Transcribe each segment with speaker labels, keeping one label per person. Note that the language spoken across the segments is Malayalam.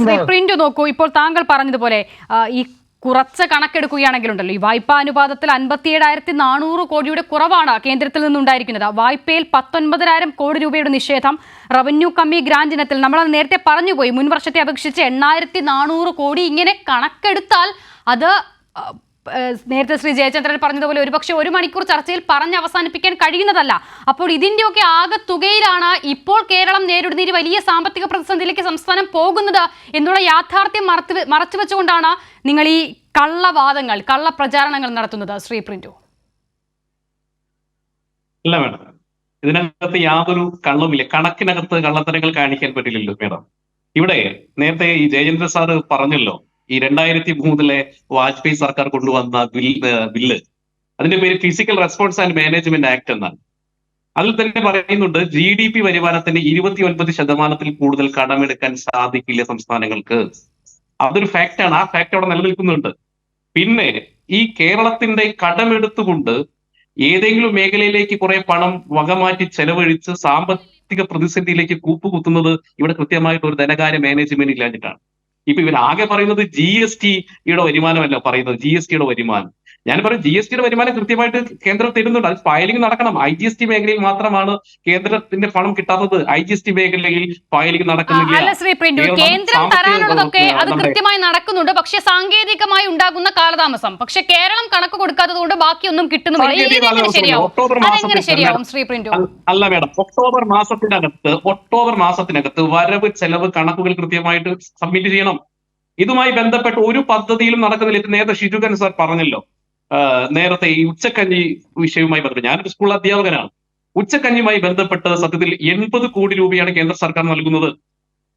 Speaker 1: പ്രിന്റ് നോക്കൂ. ഇപ്പോൾ താങ്കൾ പറഞ്ഞതുപോലെ ഈ കുറച്ച കണക്കെടുക്കുകയാണെങ്കിലുണ്ടല്ലോ ഈ വായ്പാ അനുപാതത്തിൽ അൻപത്തിയേഴായിരത്തി നാനൂറ് കോടിയുടെ കുറവാണ് കേന്ദ്രത്തിൽ നിന്നുണ്ടായിരിക്കുന്നത്. വായ്പയിൽ പത്തൊൻപതിനായിരം കോടി രൂപയുടെ നിഷേധം റവന്യൂ കമ്മി ഗ്രാന്റ് ഇനത്തിൽ. നമ്മൾ നേരത്തെ പറഞ്ഞുപോയി. മുൻ വർഷത്തെ അപേക്ഷിച്ച് എണ്ണായിരത്തി നാനൂറ് കോടി ഇങ്ങനെ കണക്കെടുത്താൽ അത് നേരത്തെ ശ്രീ ജയചന്ദ്രൻ പറഞ്ഞതുപോലെ ഒരുപക്ഷെ ഒരു മണിക്കൂർ ചർച്ചയിൽ പറഞ്ഞ് അവസാനിപ്പിക്കാൻ കഴിയുന്നതല്ല. അപ്പോൾ ഇതിന്റെയൊക്കെ ആകെ തുകയിലാണ് ഇപ്പോൾ കേരളം നേരിടുന്ന ഈ വലിയ സാമ്പത്തിക പ്രതിസന്ധിയിലേക്ക് സംസ്ഥാനം പോകുന്നത് എന്നുള്ള യാഥാർത്ഥ്യം മറച്ചു മറച്ചു വെച്ചുകൊണ്ടാണ് നിങ്ങൾ ഈ കള്ളവാദങ്ങൾ കള്ള പ്രചാരണങ്ങൾ നടത്തുന്നത് ശ്രീ പ്രിന്റു.
Speaker 2: ഇതിനകത്ത് യാതൊരു കള്ളവുമില്ല. കണക്കിനകത്ത് കള്ളത്തരങ്ങൾ കാണിക്കാൻ പറ്റില്ലല്ലോ മേഡം. ഇവിടെ നേരത്തെ ഈ ജയചന്ദ്ര സാറ് പറഞ്ഞല്ലോ ഈ രണ്ടായിരത്തി മൂന്നിലെ വാജ്പേയി സർക്കാർ കൊണ്ടുവന്ന ബില്ല് ബില്ല്. അതിന്റെ പേര് fiscal response and management act എന്നാണ്. അതിൽ തന്നെ പറയുന്നുണ്ട് ജി ഡി പി വരുമാനത്തിന്റെ ഇരുപത്തി ഒൻപത് ശതമാനത്തിൽ കൂടുതൽ കടമെടുക്കാൻ സാധിക്കില്ല സംസ്ഥാനങ്ങൾക്ക്. അതൊരു ഫാക്റ്റ് ആണ്. ആ ഫാക്ട് അവിടെ നിലനിൽക്കുന്നുണ്ട്. പിന്നെ ഈ കേരളത്തിന്റെ കടമെടുത്തുകൊണ്ട് ഏതെങ്കിലും മേഖലയിലേക്ക് കുറെ പണം വകമാറ്റി ചെലവഴിച്ച് സാമ്പത്തിക പ്രതിസന്ധിയിലേക്ക് കൂപ്പുകുത്തുന്നത് ഇവിടെ കൃത്യമായിട്ട് ഒരു ധനകാര്യ മാനേജ്മെന്റ് ഇല്ലാഞ്ഞിട്ടാണ്. ഇപ്പൊ ഇവരാകെ പറയുന്നത് ജി എസ് ടിയുടെ വരുമാനമല്ല പറയുന്നത് ജി എസ് ടിയുടെ വരുമാനം. ഞാൻ പറയും ജി എസ് ടിയുടെ വരുമാനം കൃത്യമായിട്ട് കേന്ദ്രം തരുന്നുണ്ട് അത് ഫയലിംഗ് നടക്കണം. ഐ ജി എസ് ടി മേഖലയിൽ മാത്രമാണ് കേന്ദ്രത്തിന്റെ പണം കിട്ടാത്തത്. ഐ ജി എസ് ടി മേഖലയിൽ ഫയലിംഗ് നടക്കുന്നില്ല.
Speaker 1: കേന്ദ്രം തരാനുള്ളതൊക്കെ അത് കൃത്യമായി നടക്കുന്നുണ്ട്. പക്ഷേ സാങ്കേതികമായി ഉണ്ടാകുന്ന കാലതാമസം. പക്ഷെ കേരളം കണക്ക് കൊടുക്കാത്തത് കൊണ്ട് ബാക്കിയൊന്നും കിട്ടുന്നുമില്ല
Speaker 2: അല്ല- മേഡം. ഒക്ടോബർ മാസത്തിനകത്ത് ഒക്ടോബർ മാസത്തിനകത്ത് വരവ് ചെലവ് കണക്കുകൾ കൃത്യമായിട്ട് സബ്മിറ്റ് ചെയ്യണം. ഇതുമായി ബന്ധപ്പെട്ട് ഒരു പദ്ധതിയിലും നടക്കുന്നില്ല. ഇത് നേരത്തെ ഷിജുഖൻ സാർ പറഞ്ഞല്ലോ. നേരത്തെ ഈ ഉച്ചക്കഞ്ഞി വിഷയവുമായി ബന്ധപ്പെട്ട് ഞാനൊരു സ്കൂൾ അധ്യാപകനാണ്. ഉച്ചക്കഞ്ഞിയുമായി ബന്ധപ്പെട്ട് സത്യത്തിൽ എൺപത് കോടി രൂപയാണ് കേന്ദ്ര സർക്കാർ നൽകുന്നത്.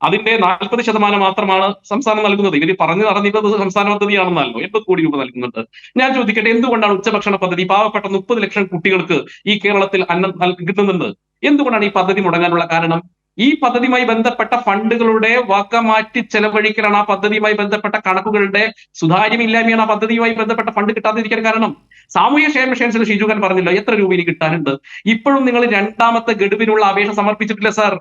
Speaker 2: അതിന്റെ നാൽപ്പത് ശതമാനം മാത്രമാണ് സംസ്ഥാനം നൽകുന്നത്. ഇവർ പറഞ്ഞു നടന്നിരുന്നത് സംസ്ഥാന പദ്ധതിയാണെന്നല്ലോ എൺപത് കോടി രൂപ നൽകുന്നുണ്ട്. ഞാൻ ചോദിക്കട്ടെ എന്തുകൊണ്ടാണ് ഉച്ചഭക്ഷണ പദ്ധതി പാവപ്പെട്ട മുപ്പത് ലക്ഷം കുട്ടികൾക്ക് ഈ കേരളത്തിൽ അന്നം നൽകുന്നുണ്ട് എന്തുകൊണ്ടാണ് ഈ പദ്ധതി മുടങ്ങാനുള്ള കാരണം? ഈ പദ്ധതിയുമായി ബന്ധപ്പെട്ട ഫണ്ടുകളുടെ വക മാറ്റി ചെലവഴിക്കലാണ് ആ പദ്ധതിയുമായി ബന്ധപ്പെട്ട കണക്കുകളുടെ സുതാര്യമില്ലായ്മയാണ് ആ പദ്ധതിയുമായി ബന്ധപ്പെട്ട ഫണ്ട് കിട്ടാതിരിക്കാൻ കാരണം. സാമൂഹ്യ ക്ഷേമ മിഷൻസിൽ ഷിജുഖാൻ പറഞ്ഞില്ല എത്ര രൂപ ഇനി കിട്ടാനുണ്ട്? ഇപ്പോഴും നിങ്ങൾ രണ്ടാമത്തെ ഗഡുവിനുള്ള അപേക്ഷ സമർപ്പിച്ചിട്ടില്ല സാർ.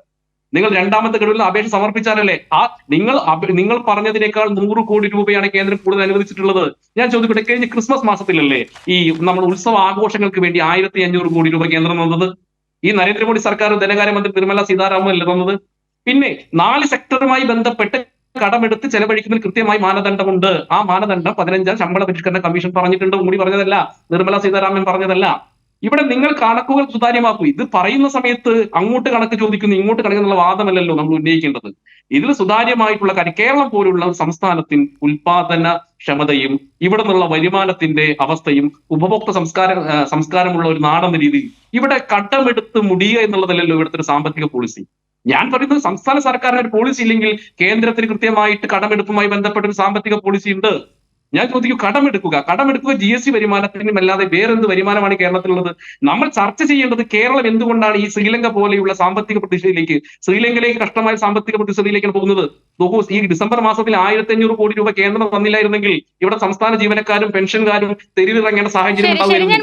Speaker 2: നിങ്ങൾ രണ്ടാമത്തെ ഗഡുവിൽ അപേക്ഷ സമർപ്പിച്ചാലല്ലേ? ആ നിങ്ങൾ നിങ്ങൾ പറഞ്ഞതിനേക്കാൾ നൂറ് കോടി രൂപയാണ് കേന്ദ്രം കൂടുതൽ അനുവദിച്ചിട്ടുള്ളത്. ഞാൻ ചോദിക്കട്ടെ കഴിഞ്ഞ ക്രിസ്മസ് മാസത്തിലല്ലേ ഈ നമ്മൾ ഉത്സവ ആഘോഷങ്ങൾക്ക് വേണ്ടി ആയിരത്തി അഞ്ഞൂറ് കോടി രൂപ കേന്ദ്രം തന്നത്? ഈ നരേന്ദ്രമോദി സർക്കാർ ധനകാര്യമന്ത്രി നിർമ്മല സീതാരാമൻ അല്ലേ തന്നത്? പിന്നെ നാല് സെക്ടറുമായി ബന്ധപ്പെട്ട് കടമെടുത്ത് ചെലവഴിക്കുന്നതിന് കൃത്യമായി മാനദണ്ഡമുണ്ട്. ആ മാനദണ്ഡം പതിനഞ്ചാം ശമ്പള പരിഷ്കരണ കമ്മീഷൻ പറഞ്ഞിട്ടുണ്ട്. മോഡി പറഞ്ഞതല്ല. നിർമ്മല സീതാരാമൻ പറഞ്ഞതല്ല. ഇവിടെ നിങ്ങൾ കണക്കുകൾ സുതാര്യമാക്കൂ. ഇത് പറയുന്ന സമയത്ത് അങ്ങോട്ട് കണക്ക് ചോദിക്കുന്നു ഇങ്ങോട്ട് കണക്ക് കണക്കെന്നുള്ള വാദമല്ലല്ലോ നമ്മൾ ഉന്നയിക്കേണ്ടത്. ഇതിൽ സുതാര്യമായിട്ടുള്ള കാര്യം കേരളം പോലുള്ള ഒരു സംസ്ഥാനത്തിന് ഉൽപാദന ക്ഷമതയും ഇവിടെ നിന്നുള്ള വരുമാനത്തിന്റെ അവസ്ഥയും ഉപഭോക്തൃ സംസ്കാര സംസ്കാരമുള്ള ഒരു നാടെന്ന രീതിയിൽ ഇവിടെ കടമെടുത്ത് മുടിയുക എന്നുള്ളതല്ലല്ലോ ഇവിടുത്തെ ഒരു സാമ്പത്തിക പോളിസി ഞാൻ പറയുന്നത് സംസ്ഥാന സർക്കാരിന് ഒരു പോളിസി ഇല്ലെങ്കിൽ കേന്ദ്രത്തിന് കൃത്യമായിട്ട് കടമെടുപ്പുമായി ബന്ധപ്പെട്ട ഒരു സാമ്പത്തിക പോളിസി ഉണ്ട്. ഞാൻ ചോദിക്കും കടമെടുക്കുക കടമെടുക്കുക ജി എസ് ടി വരുമാനത്തിനും അല്ലാതെ വേറെന്ത് വരുമാനമാണ് കേരളത്തിലുള്ളത്? നമ്മൾ ചർച്ച ചെയ്യേണ്ടത് കേരളം എന്തുകൊണ്ടാണ് ഈ ശ്രീലങ്ക പോലെയുള്ള സാമ്പത്തിക പ്രതിസന്ധിയിലേക്ക് ശ്രീലങ്കയിലേക്ക് കഷ്ടമായ സാമ്പത്തിക പ്രതിസന്ധിയിലേക്കാണ് പോകുന്നത്? നോക്കൂ ഈ ഡിസംബർ മാസത്തിൽ ആയിരത്തി അഞ്ഞൂറ് കോടി രൂപ കേന്ദ്രം തന്നില്ലായിരുന്നെങ്കിൽ ഇവിടെ സംസ്ഥാന ജീവനക്കാരും പെൻഷൻകാരും തെരുവിറങ്ങേണ്ട സാഹചര്യം ഉണ്ടാവുമായിരുന്നു.